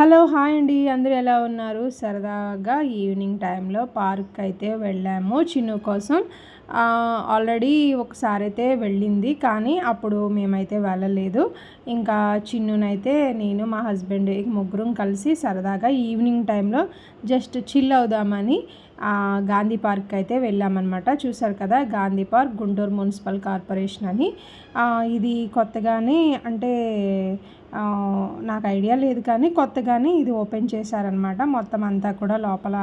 Hello hi అండి. అందరూ ఎలా ఉన్నారు? సరదాగా ఈవినింగ్ టైంలో పార్క్ అయితే వెళ్ళాము చిన్ను కోసం. ఆల్రెడీ ఒకసారి అయితే వెళ్ళింది కానీ అప్పుడు మేమైతే వెళ్ళలేదు. ఇంకా చిన్నునైతే నేను మా హస్బెండ్ ముగ్గురం కలిసి సరదాగా ఈవినింగ్ టైంలో జస్ట్ చిల్ అవుదామని గాంధీ పార్క్ అయితే వెళ్ళామన్నమాట. చూసారు కదా Gandhi park Guntur municipal corporation అని. ఇది కొత్తగానే అంటే నాకు ఐడియా లేదు కానీ కొత్తగానే ఇది ఓపెన్ చేశారనమాట. మొత్తం అంతా కూడా లోపల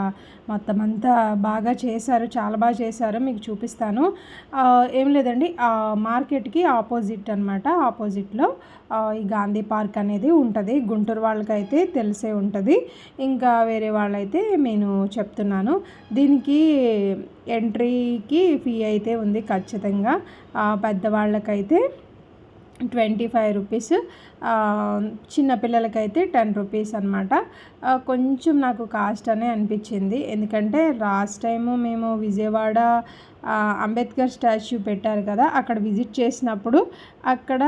మొత్తం అంతా బాగా చేశారు చాలా బాగా చేశారు మీకు చూపిస్తాను. ఏం లేదండి మార్కెట్కి ఆపోజిట్ అనమాట. ఆపోజిట్లో ఈ గాంధీ పార్క్ అనేది ఉంటుంది. గుంటూరు వాళ్ళకైతే తెలిసే ఉంటుంది. ఇంకా వేరే వాళ్ళైతే నేను చెప్తున్నాను. దీనికి ఎంట్రీకి ఫీ అయితే ఉంది ఖచ్చితంగా. పెద్దవాళ్ళకైతే ట్వంటీ ఫైవ్ రూపీస్ చిన్నపిల్లలకైతే టెన్ రూపీస్ అనమాట కొంచెం నాకు కాస్ట్ అనే అనిపించింది. ఎందుకంటే లాస్ట్ టైము మేము విజయవాడ అంబేద్కర్ స్టాచ్యూ పెట్టారు కదా అక్కడ విజిట్ చేసినప్పుడు అక్కడ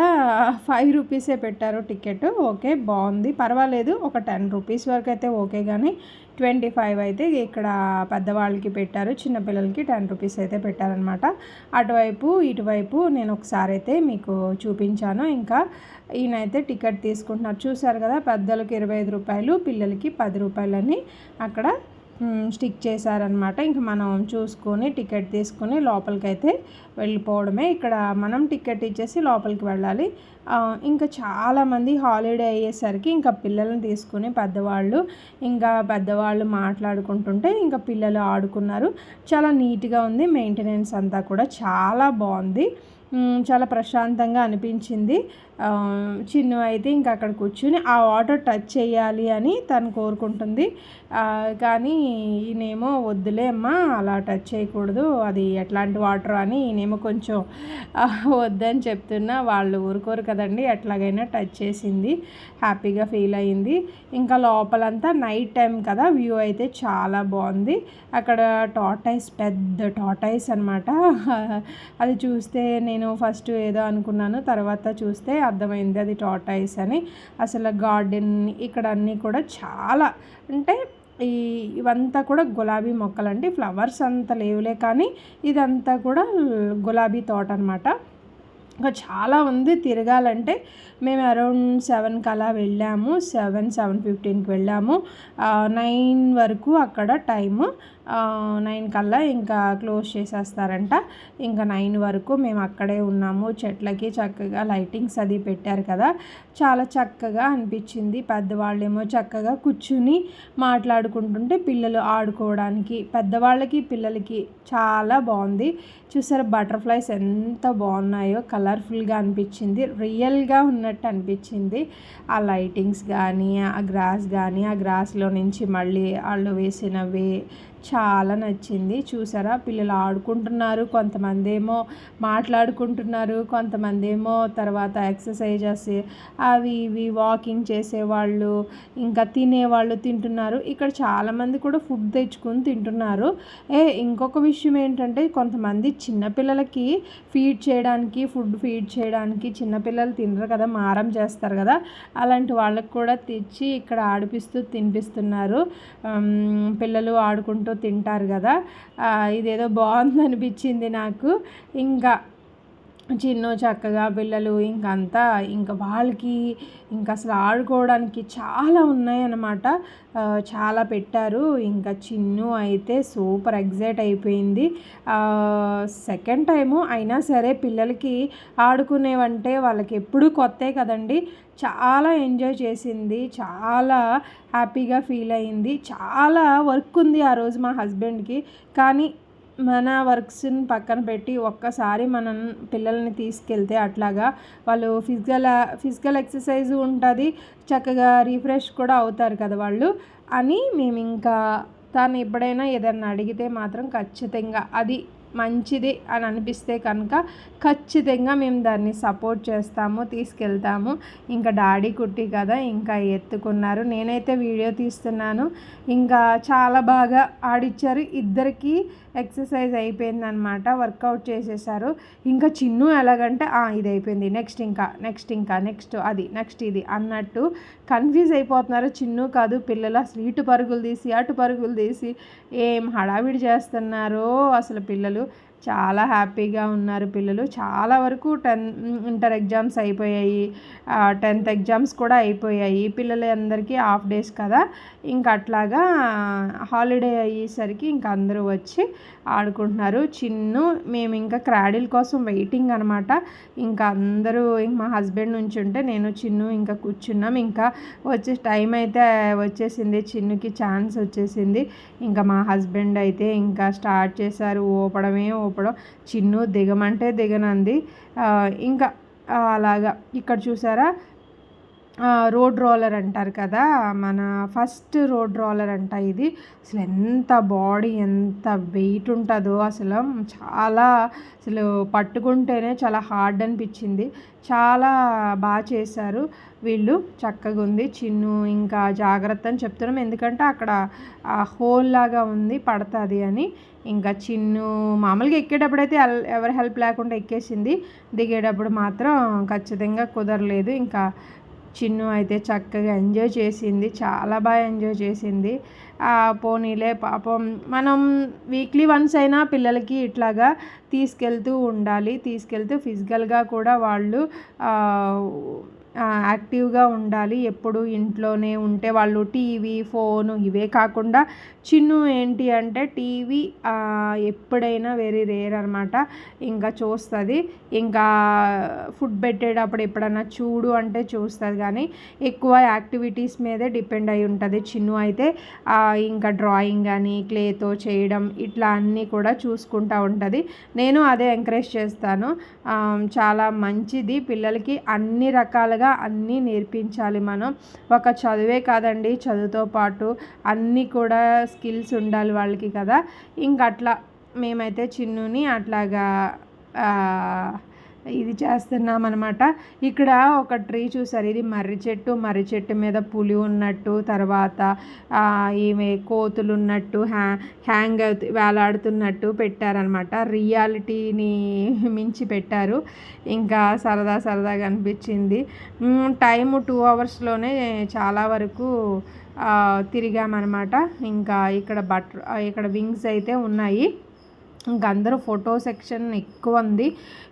ఫైవ్ రూపీసే పెట్టారు టికెట్. ఓకే బాగుంది. పర్వాలేదు ఒక టెన్ రూపీస్ వరకు అయితే ఓకే కానీ ట్వంటీ ఫైవ్ అయితే ఇక్కడ పెద్దవాళ్ళకి పెట్టారు చిన్నపిల్లలకి టెన్ రూపీస్ అయితే పెట్టారనమాట అటువైపు ఇటువైపు నేను ఒకసారి అయితే మీకు చూపించాను. ఇంకా ఈయనైతే టికెట్ తీసుకుంటున్నారు. చూశారు కదా పెద్దలకు ఇరవై ఐదు రూపాయలు పిల్లలకి పది రూపాయలని అక్కడ స్టిక్ చేశారనమాట ఇంక మనం చూసుకొని టికెట్ తీసుకొని లోపలికి అయితే వెళ్ళిపోవడమే. ఇక్కడ మనం టికెట్ ఇచ్చేసి లోపలికి వెళ్ళాలి. ఇంకా చాలామంది హాలిడే అయ్యేసరికి ఇంకా పిల్లల్ని తీసుకుని పెద్దవాళ్ళు ఇంకా పెద్దవాళ్ళు మాట్లాడుకుంటుంటే ఇంకా పిల్లలు ఆడుకున్నారు. చాలా నీట్గా ఉంది. మెయింటెనెన్స్ అంతా కూడా చాలా బాగుంది. చాలా ప్రశాంతంగా అనిపించింది. చిన్ను అయితే ఇంకా అక్కడ కూర్చుని ఆ వాటర్ టచ్ చేయాలి అని తను కోరుకుంటుంది. కానీ ఈయనేమో వద్దులే అమ్మా అలా టచ్ చేయకూడదు అది ఎట్లాంటి వాటర్ అని ఈయనేమో కొంచెం వద్దని చెప్తున్నా. వాళ్ళు ఊరుకోరు కదండి ఎట్లాగైనా టచ్ చేసింది హ్యాపీగా ఫీల్ అయింది. ఇంకా లోపలంతా నైట్ టైం కదా వ్యూ అయితే చాలా బాగుంది. అక్కడ టాటైస్ పెద్ద టాటైస్ అనమాట అది చూస్తే నేను ఫస్ట్ ఏదో అనుకున్నాను తర్వాత చూస్తే అర్థమైంది అది టాటాయిస్ అని. అసలు గార్డెన్ ఇక్కడ అన్నీ కూడా చాలా అంటే ఈ ఇవంతా కూడా గులాబీ మొక్కలండి. ఫ్లవర్స్ అంత లేవులే కానీ ఇదంతా కూడా గులాబీ తోట అనమాట ఇంకా చాలా ఉంది తిరగాలంటే మేము అరౌండ్ సెవెన్కి అలా వెళ్ళాము. సెవెన్ సెవెన్ ఫిఫ్టీన్కి వెళ్ళాము. నైన్ వరకు అక్కడ టైము నైన్ కల్లా ఇంకా క్లోజ్ చేసేస్తారంట. ఇంకా నైన్ వరకు మేము అక్కడే ఉన్నాము. చెట్లకి చక్కగా లైటింగ్స్ అది పెట్టారు కదా. చాలా చక్కగా అనిపించింది. పెద్దవాళ్ళేమో చక్కగా కూర్చుని మాట్లాడుకుంటుంటే పిల్లలు ఆడుకోవడానికి పెద్దవాళ్ళకి పిల్లలకి చాలా బాగుంది. చూసారు బటర్ఫ్లైస్ ఎంత బాగున్నాయో కలర్ఫుల్గా అనిపించింది. రియల్గా ఉన్నట్టు అనిపించింది. ఆ లైటింగ్స్ కానీ ఆ గ్రాస్ కానీ ఆ గ్రాస్లో నుంచి మళ్ళీ వాళ్ళు వేసినవి చాలా నచ్చింది. చూసారా? పిల్లలు ఆడుకుంటున్నారు. కొంతమంది ఏమో మాట్లాడుకుంటున్నారు. కొంతమంది ఏమో తర్వాత ఎక్సర్సైజెస్ అవి ఇవి వాకింగ్ చేసేవాళ్ళు ఇంకా తినేవాళ్ళు తింటున్నారు. ఇక్కడ చాలామంది కూడా ఫుడ్ తెచ్చుకొని తింటున్నారు. ఏ ఇంకొక విషయం ఏంటంటే కొంతమంది చిన్నపిల్లలకి ఫీడ్ చేయడానికి ఫుడ్ ఫీడ్ చేయడానికి చిన్నపిల్లలు తినరు కదా మారం చేస్తారు కదా. అలాంటి వాళ్ళకి కూడా తెచ్చి ఇక్కడ ఆడిపిస్తూ తినిపిస్తున్నారు. పిల్లలు ఆడుకుంటూ చేసుకుంటూ తింటారు కదా. ఇదేదో బాగుంది అనిపించింది నాకు. ఇంకా చిన్ను చక్కగా పిల్లలు ఇంకంతా ఇంకా వాళ్ళకి ఇంకా అసలు ఆడుకోవడానికి చాలా ఉన్నాయన్నమాట. చాలా పెట్టారు. ఇంకా చిన్ను అయితే సూపర్ ఎగ్జైట్ అయిపోయింది. సెకండ్ టైము అయినా సరే పిల్లలకి ఆడుకునేవంటే వాళ్ళకి ఎప్పుడూ కొత్తే కదండి. చాలా ఎంజాయ్ చేసింది. చాలా హ్యాపీగా ఫీల్ అయింది. చాలా వర్క్ ఉంది ఆ రోజు మా హస్బెండ్కి. కానీ మన వర్క్స్ని పక్కన పెట్టి ఒక్కసారి మనం పిల్లల్ని తీసుకెళ్తే అట్లాగా వాళ్ళు ఫిజికల్ ఫిజికల్ ఎక్సర్సైజ్ ఉంటుంది చక్కగా రీఫ్రెష్ కూడా అవుతారు కదా వాళ్ళు అని మేము ఇంకా తను ఎప్పుడైనా ఏదన్నా అడిగితే మాత్రం ఖచ్చితంగా అది మంచిది అని అనిపిస్తే కనుక ఖచ్చితంగా మేము దాన్ని సపోర్ట్ చేస్తాము తీసుకెళ్తాము. ఇంకా డాడీ కుట్టి కదా ఇంకా ఎత్తుకున్నారు. నేనైతే వీడియో తీస్తున్నాను. ఇంకా చాలా బాగా ఆడిచ్చారు. ఇద్దరికి ఎక్సర్సైజ్ అయిపోయిందనమాట వర్కౌట్ చేసేసారు. ఇంకా చిన్ను ఎలాగంటే ఇది అయిపోయింది నెక్స్ట్ ఇంకా నెక్స్ట్ ఇంకా నెక్స్ట్ అది నెక్స్ట్ ఇది అన్నట్టు కన్ఫ్యూజ్ అయిపోతున్నారు. చిన్ను కాదు పిల్లలు అసలు ఇటు పరుగులు తీసి అటు పరుగులు తీసి ఏం హడావిడి చేస్తున్నారో అసలు పిల్లలు. చాలా హ్యాపీగా ఉన్నారు పిల్లలు. చాలా వరకు టెన్ ఇంటర్ ఎగ్జామ్స్ అయిపోయాయి. టెన్త్ ఎగ్జామ్స్ కూడా అయిపోయాయి. పిల్లలందరికీ హాఫ్ డేస్ కదా. ఇంకా అట్లాగా హాలిడే అయ్యేసరికి ఇంకా అందరూ వచ్చి ఆడుకుంటున్నారు. చిన్ను మేము ఇంకా క్రాడిల్ కోసం వెయిటింగ్ అనమాట ఇంకా అందరూ మా హస్బెండ్ నుంచి ఉంటే నేను చిన్ను ఇంకా కూర్చున్నాం. ఇంకా వచ్చే టైం అయితే వచ్చేసింది. చిన్నుకి ఛాన్స్ వచ్చేసింది. ఇంకా మా హస్బెండ్ అయితే ఇంకా స్టార్ట్ చేశారు. ఓపడమే ఊపడం. చిన్ను దిగమంటే దిగనంది. ఇంకా అలాగా. ఇక్కడ చూసారా? రోడ్ రోలర్ అంటారు కదా మన ఫస్ట్ రోడ్ రోలర్ అంట ఇది. అసలు ఎంత బాడీ ఎంత వెయిట్ ఉంటుందో అసలు. చాలా అసలు పట్టుకుంటేనే చాలా హార్డ్ అనిపించింది. చాలా బాగా చేశారు వీళ్ళు. చక్కగా ఉంది. చిన్ను ఇంకా జాగ్రత్త అని చెప్తున్నాం. ఎందుకంటే అక్కడ హోల్ లాగా ఉంది పడుతుంది అని. ఇంకా చిన్ను మామూలుగా ఎక్కేటప్పుడు అయితే ఎవరి హెల్ప్ లేకుండా ఎక్కేసింది. దిగేటప్పుడు మాత్రం ఖచ్చితంగా కుదరలేదు. ఇంకా చిన్ను అయితే చక్కగా ఎంజాయ్ చేసింది చాలా బాగా ఎంజాయ్ చేసింది. పోనీలే పాపం మనం వీక్లీ వన్స్ అయినా పిల్లలకి ఇట్లాగా తీసుకెళ్తూ ఉండాలి తీసుకెళ్తూ ఫిజికల్గా కూడా వాళ్ళు యాక్టివ్గా ఉండాలి. ఎప్పుడు ఇంట్లోనే ఉంటే వాళ్ళు టీవీ ఫోను ఇవే కాకుండా చిన్ను ఏంటి అంటే టీవీ ఎప్పుడైనా వెరీ రేర్ అనమాట ఇంకా చూస్తుంది. ఇంకా ఫుడ్ పెట్టేటప్పుడు ఎప్పుడన్నా చూడు అంటే చూస్తుంది కానీ ఎక్కువ యాక్టివిటీస్ మీదే డిపెండ్ అయి ఉంటుంది చిన్ను అయితే. ఇంకా డ్రాయింగ్ కానీ క్లేతో చేయడం ఇట్లా అన్నీ కూడా చూసుకుంటూ ఉంటుంది. నేను అదే ఎంకరేజ్ చేస్తాను. చాలా మంచిది. పిల్లలకి అన్ని రకాలుగా అన్నీ నేర్పించాలి మనం. ఒక చదువే కాదండి చదువుతో పాటు అన్నీ కూడా స్కిల్స్ ఉండాలి వాళ్ళకి కదా. ఇంక అట్లా మేమైతే చిన్నుని అట్లాగా ఇది చేస్తున్నాం అనమాట ఇక్కడ ఒక ట్రీ చూసారు ఇది మర్రి చెట్టు. మర్రి చెట్టు మీద పులి ఉన్నట్టు తర్వాత ఈమె కోతులు ఉన్నట్టు హ్యా హ్యాంగ్ అవుతూ వేలాడుతున్నట్టు పెట్టారనమాట రియాలిటీని మించి పెట్టారు. ఇంకా సరదా సరదాగా అనిపించింది. టైము టూ అవర్స్లోనే చాలా వరకు తిరిగామన్నమాట. ఇంకా ఇక్కడ బట్ ఇక్కడ వింగ్స్ అయితే ఉన్నాయి. ఇంక అందరూ ఫోటో సెక్షన్ ఎక్కువ ఉంది.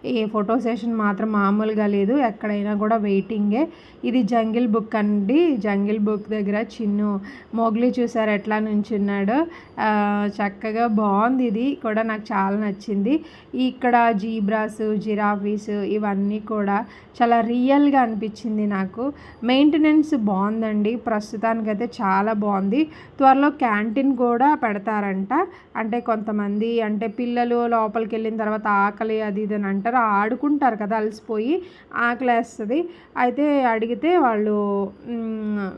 ఈ ఫోటో సెషన్ మాత్రం మామూలుగా లేదు. ఎక్కడైనా కూడా వెయిటింగే. ఇది జంగిల్ బుక్ అండి. జంగిల్ బుక్ దగ్గర చిన్ను మోగ్లీ చూసారు ఎట్లా నుంచున్నాడు. చక్కగా బాగుంది ఇది. కూడా నాకు చాలా నచ్చింది. ఇక్కడ జీబ్రాస్ జిరాఫీస్ ఇవన్నీ కూడా చాలా రియల్గా అనిపించింది నాకు. మెయింటెనెన్స్ బాగుందండి. ప్రస్తుతానికైతే చాలా బాగుంది. త్వరలో క్యాంటీన్ కూడా పెడతారంట. అంటే కొంతమంది అంటే పిల్లలు లోపలికి వెళ్ళిన తర్వాత ఆకలి అది ఇది అని అంటారు. ఆడుకుంటారు కదా అలసిపోయి ఆకలి వేస్తుంది అయితే అడిగితే వాళ్ళు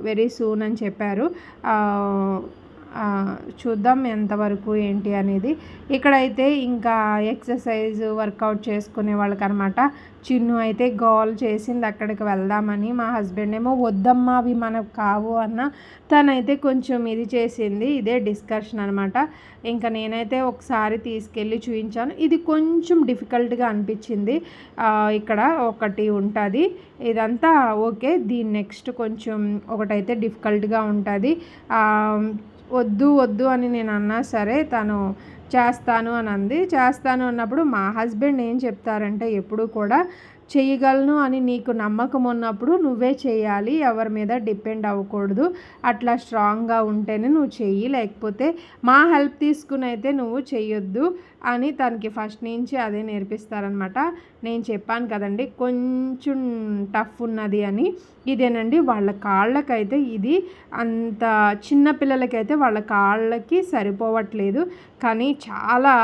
వెరీ సూన్ అని చెప్పారు. చూద్దాం ఎంతవరకు ఏంటి అనేది. ఇక్కడైతే ఇంకా ఎక్సర్సైజ్ వర్కౌట్ చేసుకునే వాళ్ళకి అనమాట చిన్ను అయితే గోల్ చేసింది అక్కడికి వెళ్దామని. మా హస్బెండ్ ఏమో వద్దమ్మా అవి మనకు కావు అన్న. తనైతే కొంచెం ఇది చేసింది. ఇదే డిస్కషన్ అనమాట. ఇంకా నేనైతే ఒకసారి తీసుకెళ్ళి చూపించాను ఇది కొంచెం డిఫికల్ట్గా అనిపించింది. ఇక్కడ ఒకటి ఉంటుంది. ఇదంతా ఓకే. దీని నెక్స్ట్ కొంచెం ఒకటైతే డిఫికల్ట్గా ఉంటుంది. వద్దు వద్దు అని నేను అన్నా సరే తను చేస్తాను అని అంది. చేస్తాను అన్నప్పుడు మా హస్బెండ్ ఏం చెప్తారంటే ఎప్పుడు కూడా చేయగలను అని నీకు నమ్మకం ఉన్నప్పుడు నువ్వే చేయాలి ఎవరి మీద డిపెండ్ అవ్వకూడదు. అట్లా స్ట్రాంగ్గా ఉంటేనే నువ్వు చెయ్యి లేకపోతే మా హెల్ప్ తీసుకుని అయితే నువ్వు చెయ్యొద్దు అని తనకి ఫస్ట్ నుంచి అదే నేర్పిస్తారనమాట నేను చెప్పాను కదండి కొంచెం టఫ్ ఉన్నది అని. ఇదేనండి వాళ్ళ కాళ్ళకైతే ఇది అంత చిన్న పిల్లలకైతే వాళ్ళ కాళ్ళకి సరిపోవట్లేదు. కానీ చాలా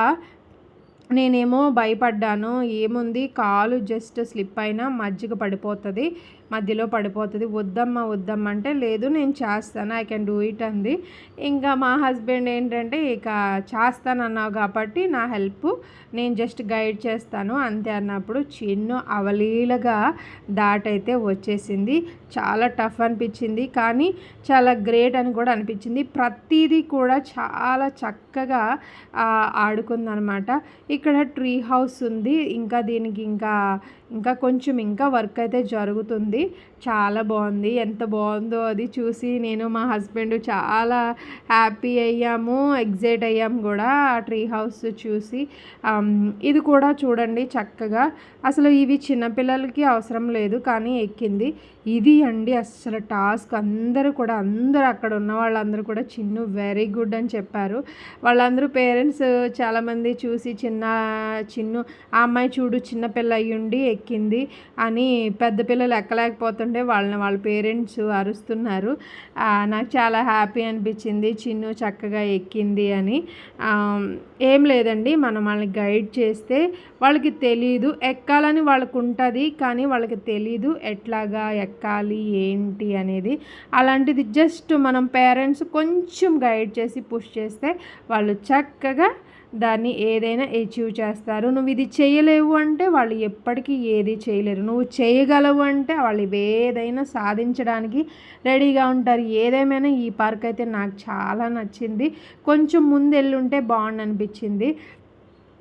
నేనేమో భయపడ్డాను ఏముంది? కాలు జస్ట్ స్లిప్ అయినా మజ్జిగ పడిపోతుంది. మధ్యలో పడిపోతుంది. వద్దమ్మా వద్దమ్మా అంటే లేదు నేను చేస్తాను ఐ కెన్ డూ ఇట్ అంది. ఇంకా మా హస్బెండ్ ఏంటంటే ఇక చేస్తానన్నావు కాబట్టి నా హెల్ప్ నేను జస్ట్ గైడ్ చేస్తాను అంతే అన్నప్పుడు చిన్న అవలీలగా దాటైతే వచ్చేసింది. చాలా టఫ్ అనిపించింది కానీ చాలా గ్రేట్ అని కూడా అనిపించింది. ప్రతిదీ కూడా చాలా చక్కగా ఆడుకుందనమాట. ఇక్కడ ట్రీ హౌస్ ఉంది ఇంకా దీనికి ఇంకా ఇంకా కొంచెం ఇంకా వర్క్ అయితే జరుగుతుంది. చాలా బాగుంది. ఎంత బాగుందో అది చూసి నేను మా హస్బెండ్ చాలా హ్యాపీ అయ్యాము. ఎగ్జైట్ అయ్యాము కూడా ఆ ట్రీ హౌస్ చూసి. Um, ఇది కూడా చూడండి చక్కగా. అసలు ఇవి చిన్నపిల్లలకి అవసరం లేదు కానీ ఎక్కింది. ఇది అండి అసలు టాస్క్ అందరూ కూడా అందరూ అక్కడ ఉన్న వాళ్ళందరూ కూడా చిన్ను వెరీ గుడ్ అని చెప్పారు. వాళ్ళందరూ పేరెంట్స్ చాలామంది చూసి చిన్న చిన్ను ఆ అమ్మాయి చూడు చిన్నపిల్ల అయ్యుండి ఎక్కింది అని పెద్ద పిల్లలు ఎక్కలేకపోతుంటే వాళ్ళని వాళ్ళ పేరెంట్స్ అరుస్తున్నారు. నాకు చాలా హ్యాపీ అనిపించింది. చిన్ను చక్కగా ఎక్కింది అని. ఏం లేదండి. మనం వాళ్ళని గైడ్ చేస్తే వాళ్ళకి తెలీదు. ఎక్కాలని వాళ్ళకు ఉంటుంది కానీ వాళ్ళకి తెలీదు ఎట్లాగా ఎక్కాలి ఏంటి అనేది. అలాంటిది జస్ట్ మనం పేరెంట్స్ కొంచెం గైడ్ చేసి పుష్ చేస్తే వాళ్ళు చక్కగా దాన్ని ఏదైనా అచీవ్ చేస్తారు. నువ్వు ఇది చేయలేవు అంటే వాళ్ళు ఎప్పటికీ ఏది చేయలేరు. నువ్వు చేయగలవు అంటే వాళ్ళు ఏదైనా సాధించడానికి రెడీగా ఉంటారు. ఏదేమైనా ఈ పార్క్ అయితే నాకు చాలా నచ్చింది. కొంచెం ముందు వెళ్ళుంటే బాగుండు అనిపించింది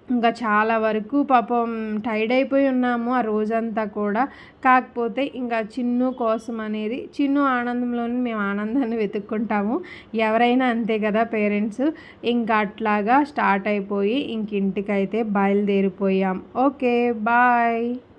ఇంకా చాలా వరకు పాపం టైడ్ అయిపోయి ఉన్నాము ఆ రోజంతా కూడా. కాకపోతే ఇంకా చిన్ను కోసం అనేది చిన్ను ఆనందంలోనే మేము ఆనందాన్ని వెతుక్కుంటాము. ఎవరైనా అంతే కదా పేరెంట్స్? ఇంకా అట్లాగా స్టార్ట్ అయిపోయి ఇంక ఇంటికైతే బయలుదేరిపోయాం. Okay bye.